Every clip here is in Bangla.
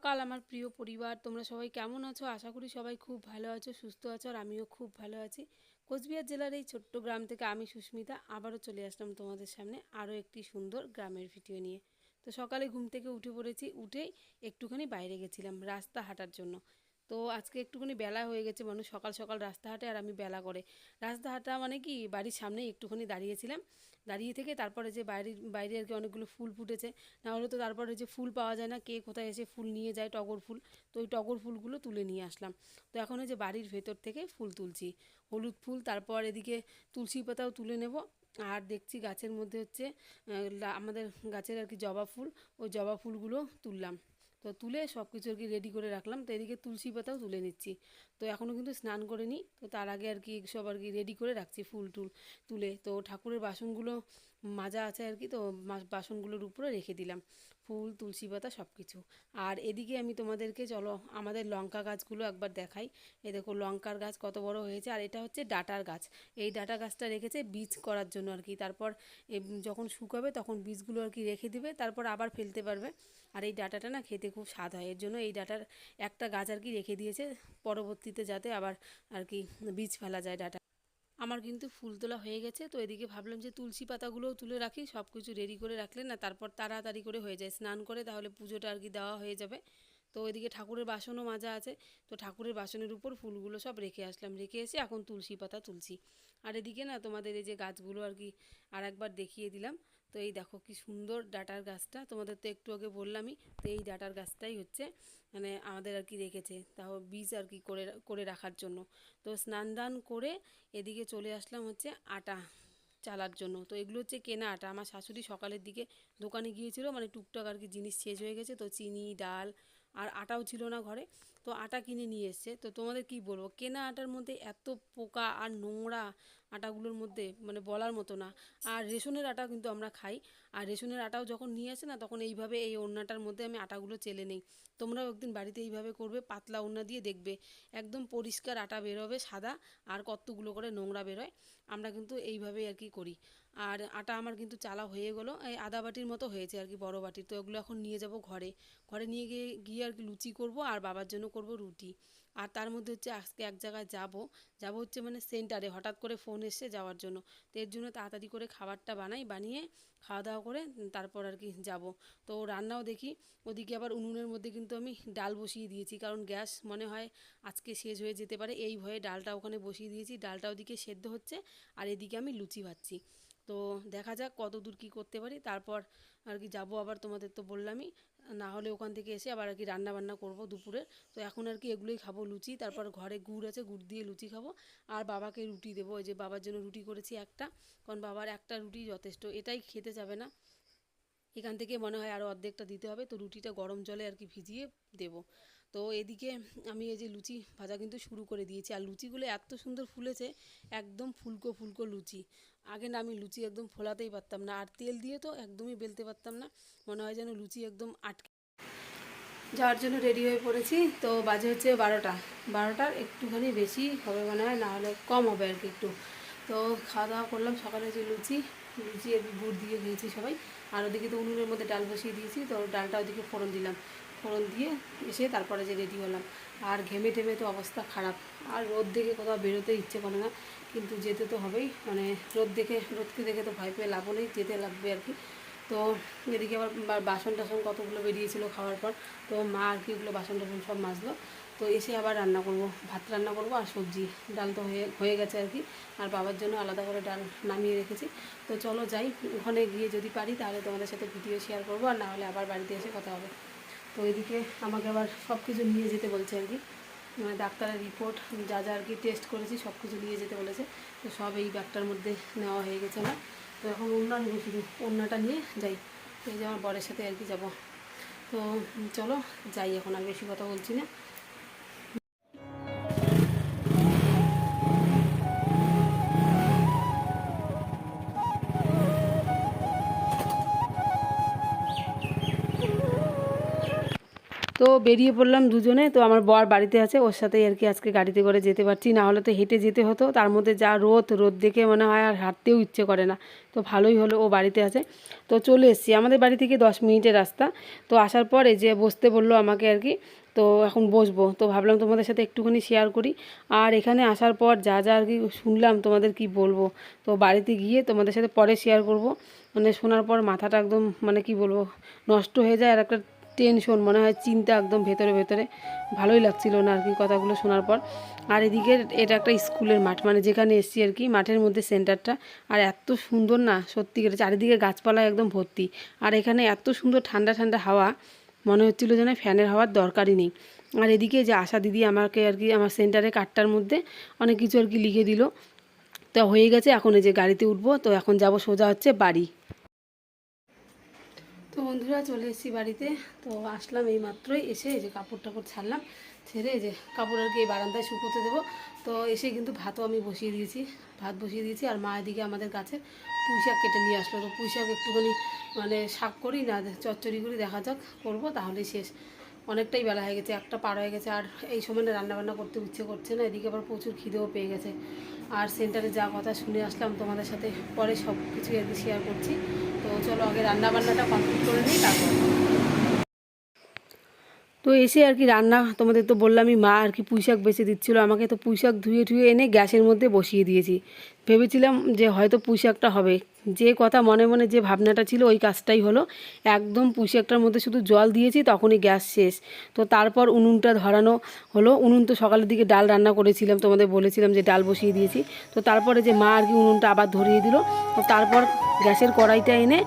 সকাল, আমার প্রিয় পরিবার। তোমরা সবাই কেমন আছো? আশা করি সবাই খুব ভালো আছো, সুস্থ আছো, আর আমিও খুব ভালো আছি। কোচবিহার জেলার এই ছোট্ট গ্রাম থেকে আমি সুস্মিতা আবারও চলে আসলাম তোমাদের সামনে আরও একটি সুন্দর গ্রামের ভিডিও নিয়ে। তো সকালে ঘুম থেকে উঠে পড়েছি, উঠেই একটুখানি বাইরে গেছিলাম রাস্তা হাঁটার জন্য। তো আজকে একটুখানি বেলা হয়ে গেছে মানুষ সকাল সকাল রাস্তাঘাটে আর আমি বেলা করে। রাস্তা হাঁটা মানে কি, বাড়ির সামনে একটুখানি দাঁড়িয়েছিলাম। দাঁড়িয়ে থেকে তারপরে যে বাইরে বাইরে আর কি অনেকগুলো ফুল ফুটেছে না হলে তো তারপরে যে ফুল পাওয়া যায় না, কে কোথায় এসে ফুল নিয়ে যায় টগর ফুল, তো ওই টগর ফুলগুলো তুলে নিয়ে আসলাম। তো এখন ওই যে বাড়ির ভেতর থেকে ফুল তুলছি, হলুদ ফুল, তারপর এদিকে তুলসী পাতাও তুলে নেব। আর দেখছি গাছের মধ্যে হচ্ছে আমাদের গাছের আর কি জবা ফুল, ওই জবা ফুলগুলো তুললাম। তো তুলে সব কিছু আর কি রেডি করে রাখলাম। তো এদিকে তুলসী পাতাও তুলে নিচ্ছি। তো এখনও কিন্তু স্নান করে নিই তো তার আগে আর কি সব আর কি রেডি করে রাখছি ফুল টুল তুলে। তো ঠাকুরের বাসনগুলো মাজা আছে আর কি, তো বাসনগুলোর উপরে রেখে দিলাম। ফুল, তুলসী পাতা সব কিছু আর এদিকে আমি তোমাদেরকে চলো আমাদের লঙ্কা গাছগুলো একবার দেখাই। এ দেখো লঙ্কার গাছ কত বড় হয়েছে। আর এটা হচ্ছে ডাটার গাছ। এই ডাটা গাছটা রেখেছে বীজ করার জন্য আর কি। তারপর যখন শুকাবে তখন বীজগুলো আর কি রেখে দিবে। তারপর আবার ফেলতে পারবে। আর এই ডাটাটা না খেতে খুব স্বাদ হয়। এর জন্য এই ডাটার একটা গাছ আর কি রেখে দিয়েছে, পরবর্তীতে যাতে আবার আর কি বীজ ফেলা যায় ডাটা। আমার কিন্তু ফুল তোলা হয়ে গেছে, তো এদিকে ভাবলাম যে তুলসী পাতাগুলোও তুলে রাখি সব কিছু রেডি করে রাখলে না তারপর তাড়াতাড়ি করে হয়ে যায়। স্নান করে তাহলে পুজোটা আর কি দেওয়া হয়ে যাবে। তো ওইদিকে ঠাকুরের বাসনও মাজা আছে, তো ঠাকুরের বাসনের উপর ফুলগুলো সব রেখে আসলাম। রেখে এসে এখন তুলসী পাতা তুলছি। আর এদিকে না তোমাদের এই যে গাছগুলো আর কি আর একবার দেখিয়ে দিলাম। তো এই দেখো কি সুন্দর ডাটার গাছটা। তোমাদের তো একটু আগে বললামই, তো এই ডাটার গাছটাই হচ্ছে মানে আমাদের আর কি রেখেছে, তাও বীজ আর কি করে করে রাখার জন্য। তো স্নান দান করে এদিকে চলে আসলাম হচ্ছে আটা চালার জন্য। তো এগুলো হচ্ছে কেনা আটা। আমার শাশুড়ি সকালের দিকে দোকানে গিয়েছিল মানে টুকটাক আর কি জিনিস শেষ হয়ে গেছে, তো চিনি, ডাল আর আটাও ছিল না ঘরে। তো আটা কিনে নিয়ে এসছে। তো তোমাদের কি বলব, কেনা আটার মধ্যে এত পোকা আর নোংরা আটাগুলোর মধ্যে মানে বলার মতো না। আর রেশনের আটা কিন্তু আমরা খাই। আর রেশনের আটাও যখন নিয়ে আসে না, তখন এইভাবে এই ওড়নাটার মধ্যে আমি আটাগুলো চেলে নেই। তোমরাও একদিন বাড়িতে এইভাবে করবে, পাতলা ওড়না দিয়ে দেখবে। একদম পরিষ্কার আটা বেরোবে সাদা আর কতগুলো করে নোংরা বেরোয়। আমরা কিন্তু এইভাবেই আর কি করি। আর আটা আমার কিন্তু চালা হয়ে গেলো, এই আদা বাটির মতো হয়েছে আর কি, বড় বাটির। তো এগুলো এখন নিয়ে যাব ঘরে। ঘরে নিয়ে গিয়ে গিয়ে আর কি লুচি করব আর বাবার জন্য করব রুটি। আর তার মধ্যে হচ্ছে আজকে এক জায়গায় যাব। যাব হচ্ছে মানে সেন্টারে, হঠাৎ করে ফোন এসে যাওয়ার জন্য। তো এর জন্য তাড়াতাড়ি করে খাবারটা বানাই, বানিয়ে খাওয়া দাওয়া করে তারপর আর কি যাব। তো রান্নাও দেখি, ওদিকে আবার উনুনের মধ্যে কিন্তু আমি ডাল বসিয়ে দিয়েছি, কারণ গ্যাস মনে হয় আজকে শেষ হয়ে যেতে পারে। এই ভয়ে ডালটা ওখানে বসিয়ে দিয়েছি, ডালটা ওদিকে সেদ্ধ হচ্ছে, আর এদিকে আমি লুচি ভাজছি। তো দেখা যাক কত দূর কী করতে পারি। তারপর আর কি যাব আবার তোমাদের তো বললামই, না হলে ওখান থেকে এসে আবার আর কি রান্না বান্না করব দুপুরের তো এখন আর কি এগুলোই খাব লুচি, তারপর ঘরে গুড় আছে, গুড় দিয়ে লুচি খাব। আর বাবাকে রুটি দেবো, ওই যে বাবার জন্য রুটি করেছি একটা, কারণ বাবার একটা রুটি যথেষ্ট, এটাই খেতে যাবে না। এখান থেকে মনে হয় আরও অর্ধেকটা দিতে হবে, তো রুটিটা গরম জলে আর কি ভিজিয়ে দেব। তো এদিকে আমি এই যে লুচি ভাজা কিন্তু শুরু করে দিয়েছি, আর লুচিগুলো এত সুন্দর ফুলেছে, একদম ফুলকো ফুলকো লুচি। আগে না আমি লুচি একদম ফোলাতেই পারতাম না, আর তেল দিয়ে তো একদমই বেলতে পারতাম না। মনে হয় যেন লুচি একদম আটকে যাওয়ার জন্য রেডি হয়ে পড়েছি, তো বাজে হচ্ছে বারোটা। বারোটার একটুখানি বেশি হবে মনে হয়, না হলে কম হবে আর কি একটু। তো খাওয়া দাওয়া করলাম, সকালে যে লুচি লুচি গুড় দিয়ে খেয়েছি সবাই। আর ওদিকে তো উনুনের মধ্যে ডাল বসিয়ে দিয়েছি, তো ডালটা ওদিকে ফোড়ন দিলাম। ফোড়ন দিয়ে এসে তারপরে যে রেডি হলাম। আর ঘেমে টেমে তো অবস্থা খারাপ। আর রোদ দেখে কোথাও বেরোতে ইচ্ছে করে না। কিন্তু যেতে তো হবেই। মানে রোদ দেখে, রোদকে দেখে তো ভয় পেয়ে লাভও নেই, যেতে লাগবে আর কি। তো এদিকে আবার বাসন টাসন কতগুলো বেরিয়েছিল খাওয়ার পর, তো মা আর কি ওগুলো বাসন টাসন সব মাজলো। তো এসে আবার রান্না করব, ভাত রান্না করব আর সবজি। ডাল তো হয়ে হয়ে গেছে আর কি, আর বাবার জন্য আলাদা করে ডাল নামিয়ে রেখেছি। তো চলো যাই, ওখানে গিয়ে যদি পারি তাহলে তোমাদের সাথে ভিডিও শেয়ার করব, আর না হলে আবার বাড়িতে এসে কথা হবে। তো এদিকে আমাকে আবার সব কিছু নিয়ে যেতে বলছে আর কি। মানে ডাক্তারের রিপোর্ট যা যা আর কি টেস্ট করেছি সব কিছু নিয়ে যেতে বলেছে। তো সব এই ব্যাগটার মধ্যে নেওয়া হয়ে গেছে না। তো এখন ওড়না শুধু ওড়নাটা নিয়ে যাই। এই যে আমার বরের সাথে আর কি যাব। তো চলো, যাই এখন, আর বেশি কথা বলছি না। তো বেরিয়ে পড়লাম দুজনে, তো আমার বর বাড়িতে আছে, ওর সাথেই আর কি আজকে গাড়িতে করে যেতে পারছি। না হলে তো হেঁটে যেতে হতো, তার মধ্যে যা রোদ রোদ দেখে মনে হয় আর হাঁটতেও ইচ্ছে করে না। তো ভালোই হলো, ও বাড়িতে আছে। তো চলে এসেছি, আমাদের বাড়ি থেকে দশ মিনিটের রাস্তা। তো আসার পরে যে বসতে বলল আমাকে আর কি, তো এখন বসবো। তো ভাবলাম তোমাদের সাথে একটুখানি শেয়ার করি। আর এখানে আসার পর যা যা আর কি শুনলাম তোমাদের কি বলব। তো বাড়িতে গিয়ে তোমাদের সাথে পরে শেয়ার করব। মানে শোনার পর মাথাটা একদম মানে কি বলব, নষ্ট হয়ে যায় আর একটা টেনশন, মনে হয় চিন্তা একদম ভেতরে ভেতরে। ভালোই লাগছিল না আর কি কথাগুলো শোনার পর। আর এদিকে এটা একটা স্কুলের মাঠ মানে যেখানে এসছি আর কি, মাঠের মধ্যে সেন্টারটা। আর এত সুন্দর না, সত্যি করে, চারিদিকে গাছপালা একদম ভর্তি। আর এখানে এত সুন্দর ঠান্ডা ঠান্ডা হাওয়া, মনে হচ্ছিল যেন ফ্যানের হাওয়ার দরকারই নেই। আর এদিকে যে আশা দিদি আমাকে আর কি, আমার সেন্টারে কাঠটার মধ্যে অনেক কিছু আর কি লিখে দিল। তো হয়ে গেছে, এখন এই যে গাড়িতে উঠবো, তো এখন যাব সোজা হচ্ছে বাড়ি। তো বন্ধুরা চলে এসেছি বাড়িতে। তো আসলাম এই মাত্রই এসে এই যে কাপড় টাপড় ছাড়লাম, ছেড়ে এই যে কাপড় আর কি এই বারান্দায় শুকোতে দেবো। তো এসে কিন্তু ভাতও আমি বসিয়ে দিয়েছি, ভাত বসিয়ে দিয়েছি আর মা এদিকে আমাদের কাছে পুঁই শাক কেটে নিয়ে আসলো। তো পুঁই শাক একটুখানি মানে শাক করি না, চচ্চড়ি করি, দেখা যাক করব, তাহলেই শেষ। অনেকটাই বেলা হয়ে গেছে, একটা পার হয়ে গেছে, আর এই সময় না রান্নাবান্না করতে ইচ্ছে করছে না, এদিকে আবার প্রচুর খিদেও পেয়ে গেছে। আর সেন্টারে যা কথা শুনে আসলাম, তোমাদের সাথে পরে সব কিছু শেয়ার করছি। তো চলো আগে রান্নাবান্নাটা কমপ্লিট করে নিই, তারপর তো এসে আর কি রান্না, তোমাদের তো বললামই, মা আর কি পুঁইশাক বেছে দিচ্ছিল। আমাকে তো পুঁইশাক ধুয়ে ধুয়ে এনে গ্যাসের মধ্যে বসিয়ে দিয়েছি। ভেবেছিলাম যে হয়তো পুঁইশাকটা হবে। যে কথা মনে মনে যে ভাবনাটা ছিল, ওই কাজটাই হলো। একদম পুঁইশাকটার মধ্যে শুধু জল দিয়েছি, তখনই গ্যাস শেষ। তো তারপর উনুনটা ধরানো হলো। উনুন তো সকালের দিকে ডাল রান্না করেছিলাম, তোমাদের বলেছিলাম যে ডাল বসিয়ে দিয়েছি। তো তারপরে যে মা আর কি উনুনটা আবার ধরিয়ে দিল। তো তারপর গ্যাসের কড়াইটা এনে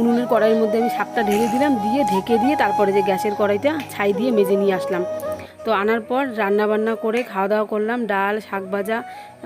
উনুনের কড়াইয়ের মধ্যে আমি শাকটা ঢেলে দিলাম, দিয়ে ঢেকে দিয়ে তারপরে যে গ্যাসের কড়াইটা ছাই দিয়ে মেজে নিয়ে আসলাম। তো আনার পর রান্না বান্না করে খাওয়া দাওয়া করলাম, ডাল, শাক ভাজা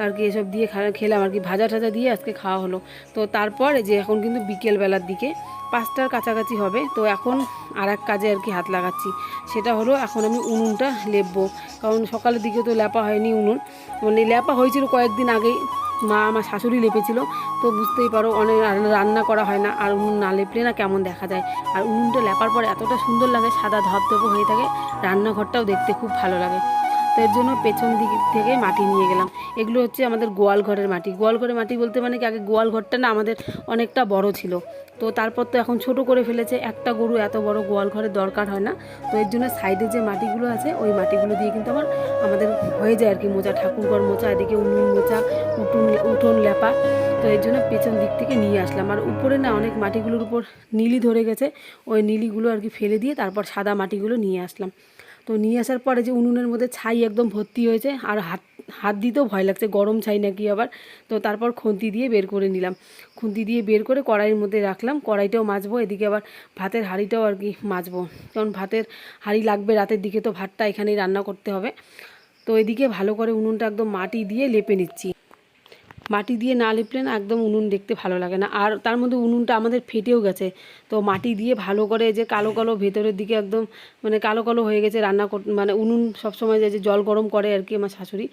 আর কি এসব দিয়ে খেলাম আর কি, ভাজা টাজা দিয়ে আজকে খাওয়া হলো। তো তারপর যে এখন কিন্তু বিকেলবেলার দিকে, পাঁচটার কাছাকাছি হবে, তো এখন আর এক কাজে আর কি হাত লাগাচ্ছি। সেটা হলো এখন আমি উনুনটা লেপবো, কারণ সকালের দিকে তো লেপা হয়নি উনুন। মানে লেপা হয়েছিল কয়েকদিন আগেই মা আমার শাশুড়ি লেপেছিল, তো বুঝতেই পারো অনেক রান্না- করা হয় না, আর উনুন না লেপলে না কেমন দেখা যায়। আর উনুনটা লেপার পরে এতটা সুন্দর লাগে, সাদা ধপ হয়ে থাকে, রান্নাঘরটাও দেখতে খুব ভালো লাগে। তো এর জন্য পেছন দিক থেকে মাটি নিয়ে গেলাম। এগুলো হচ্ছে আমাদের গোয়াল ঘরের মাটি। গোয়াল ঘরের মাটি বলতে মানে কি, আগে গোয়াল ঘরটা না আমাদের অনেকটা বড় ছিল। তো তারপর তো এখন ছোট করে ফেলেছে, একটা গরু এত বড় গোয়াল ঘরের দরকার হয় না। তো এর জন্য সাইডে যে মাটিগুলো আছে, ওই মাটিগুলো দিয়ে কিন্তু আমার আমাদের হয়ে যায় আর কি মোচা, ঠাকুরঘর মোচা, এদিকে উনুন মোচা, উঠুন, উঠোন লেপা। তো এর জন্য পেছন দিক থেকে নিয়ে আসলাম। আর উপরে না অনেক মাটিগুলোর উপর নীলি ধরে গেছে, ওই নীলিগুলো আর কি ফেলে দিয়ে তারপর সাদা মাটিগুলো নিয়ে আসলাম। তো নিয়ে আসার পরে যে উনুনের মধ্যে ছাই একদম ভর্তি হয়েছে আর হাত হাত দিতেও ভয় লাগছে, গরম ছাই নাকি আবার। তো তারপর খুন্তি দিয়ে বের করে নিলাম। খুন্তি দিয়ে বের করে কড়াইয়ের মধ্যে রাখলাম, কড়াইটাও মাজবো, এদিকে আবার ভাতের হাঁড়িটাও আর কি মাজবো। কারণ ভাতের হাঁড়ি লাগবে রাতের দিকে, তো ভাতটা এখানেই রান্না করতে হবে। তো এদিকে ভালো করে উনুনটা একদম মাটি দিয়ে লেপে নিচ্ছি। মাটি দিয়ে না লিপলে না একদম উনুন দেখতে ভালো লাগে না। আর তার মধ্যে উনুনটা আমাদের ফেটেও গেছে। তো মাটি দিয়ে ভালো করে যে কালো কালো ভেতরের দিকে একদম মানে কালো কালো হয়ে গেছে রান্না মানে উনুন সবসময় যে জল গরম করে আর কি আমার শাশুড়ি।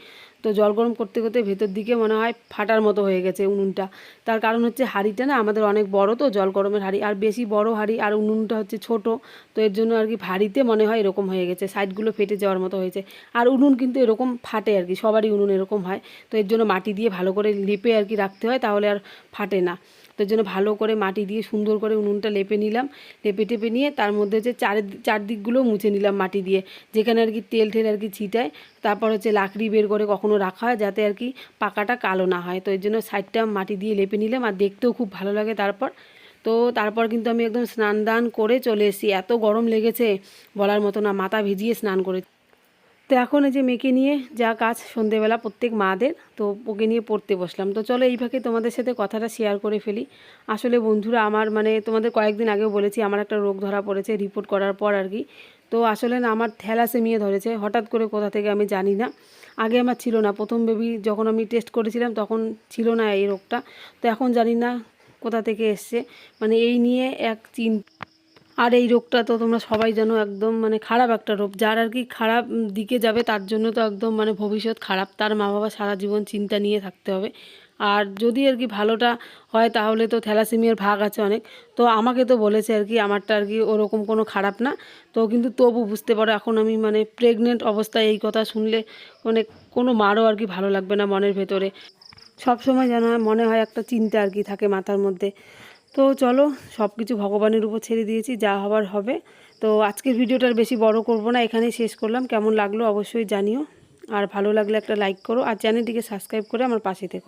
তো জল গরম করতে করতে ভেতর দিকে মনে হয় ফাটার মতো হয়ে গেছে উনুনটা। তার কারণ হচ্ছে হাঁড়িটা না আমাদের অনেক বড় তো, জল গরমের হাঁড়ি। আর বেশি বড় হাঁড়ি, আর উনুনটা হচ্ছে ছোট, তো এর জন্য আর কি হাঁড়িতে মনে হয় এরকম হয়ে গেছে, সাইডগুলো ফেটে যাওয়ার মতো হয়েছে। আর উনুন কিন্তু এরকম ফাটে আর কি, সবারই উনুন এরকম হয়, তো এর জন্য মাটি দিয়ে ভালো করে লেপে আর কি রাখতে হয়, তাহলে আর ফাটে না। তো এর জন্য ভালো করে মাটি দিয়ে সুন্দর করে উনুনটা লেপে নিলাম। লেপে টেপে নিয়ে তার মধ্যে হচ্ছে চার চারদিকগুলো মুছে নিলাম মাটি দিয়ে। যেখানে আর কি তেল ঠেল আর কি ছিটায়, তারপর হচ্ছে লাকড়ি বের করে কখনো রাখা হয় যাতে আর কি পাকাটা কালো না হয়। তো এর জন্য সাইডটা মাটি দিয়ে লেপে নিলাম আর দেখতেও খুব ভালো লাগে তারপর। তো তারপর কিন্তু আমি একদম স্নান দান করে চলে এসেছি। এত গরম লেগেছে বলার মতো না, মাথা ভিজিয়ে স্নান করে তো এখন এই যে মেয়েকে নিয়ে যা কাজ সন্ধেবেলা প্রত্যেক মাদের, তো ওকে নিয়ে পড়তে বসলাম। তো চলো এই ফাঁকে তোমাদের সাথে কথাটা শেয়ার করে ফেলি। আসলে বন্ধুরা আমার মানে তোমাদের কয়েকদিন আগেও বলেছি, আমার একটা রোগ ধরা পড়েছে রিপোর্ট করার পর আর কি। তো আসলে না আমার থ্যালাসেমিয়া ধরেছে, হঠাৎ করে কোথা থেকে আমি জানি না। আগে আমার ছিল না, প্রথম বেবি যখন আমি টেস্ট করেছিলাম তখন ছিল না এই রোগটা। তো এখন জানি না কোথা থেকে এসছে। মানে এই নিয়ে এক চিন আর এই রোগটা তো তোমরা সবাই জানো, একদম মানে খারাপ একটা রোগ। যার আর কি খারাপ দিকে যাবে, তার জন্য তো একদম মানে ভবিষ্যৎ খারাপ। তার মা বাবা সারা জীবন চিন্তা নিয়ে থাকতে হবে। আর যদি আর কি ভালোটা হয়, তাহলে তো থ্যালাসেমিয়ার ভাগ আছে অনেক। তো আমাকে তো বলেছে আর কি, আমারটা আর কি ওরকম কোনো খারাপ না। তো কিন্তু তবু বুঝতে পারো, এখন আমি মানে প্রেগনেন্ট অবস্থায় এই কথা শুনলে মানে কোনো মারও আর কি ভালো লাগবে না মনের ভেতরে। সব সময় যেন মনে হয় একটা চিন্তা আর কি থাকে মাথার মধ্যে। তো চলো সব কিছু ভগবানের উপর ছেড়ে দিয়েছি, যা হবার হবে। তো আজকের ভিডিওটা আর বেশি বড় করব না, এখানেই শেষ করলাম। কেমন লাগল অবশ্যই জানিও। আর ভালো লাগলে একটা লাইক করো, আর চ্যানেলটিকে সাবস্ক্রাইব করে আমার পাশে থেকো।